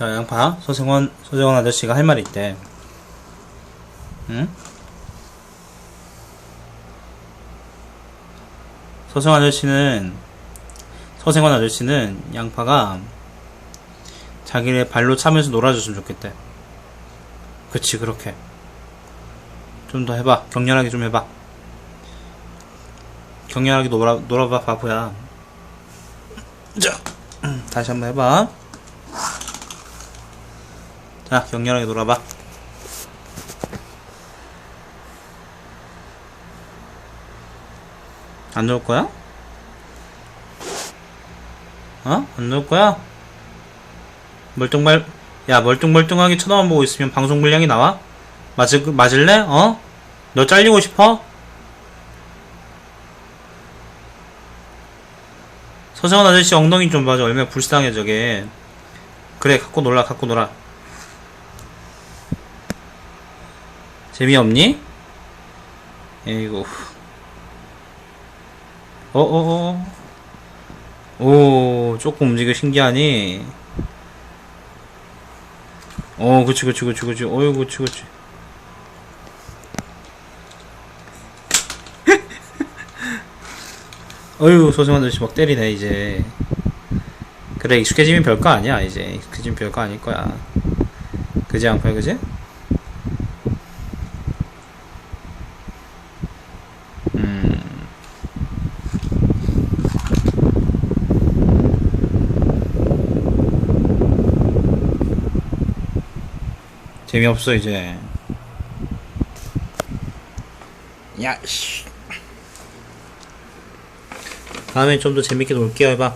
자, 양파. 서생원, 서생원 아저씨가 할 말이 있대. 응? 서생원 아저씨는, 서생원 아저씨는 양파가 자기네 발로 차면서 놀아줬으면 좋겠대. 그치, 그렇게. 좀 더 해봐. 격렬하게 좀 해봐. 격렬하게 놀아, 놀아봐, 바보야. 자, 다시 한번 해봐. 자, 격렬하게 놀아봐. 안놀 거야? 어? 안놀 거야? 멀뚱말, 야, 멀뚱멀뚱하게 쳐다만 보고 있으면 방송 분량이 나와? 맞을, 맞을래? 어? 너 잘리고 싶어? 서정원 아저씨 엉덩이 좀 봐줘. 얼마나 불쌍해, 저게. 그래, 갖고 놀라, 갖고 놀아. 재미없니? 에이구. 어어어. 오, 조금 움직여 신기하니? 어, 그치, 그치, 그치, 그치. 어이, 그치, 그치. 어휴, 소승환 아저씨 막 때리네, 이제. 그래, 익숙해지면 별거 아니야, 이제. 익숙해지면 별거 아닐 거야. 그지, 양팔, 그지? 음. 재미없어, 이제. 야, 씨. 다음엔 좀더 재밌게 놀게요, 해봐.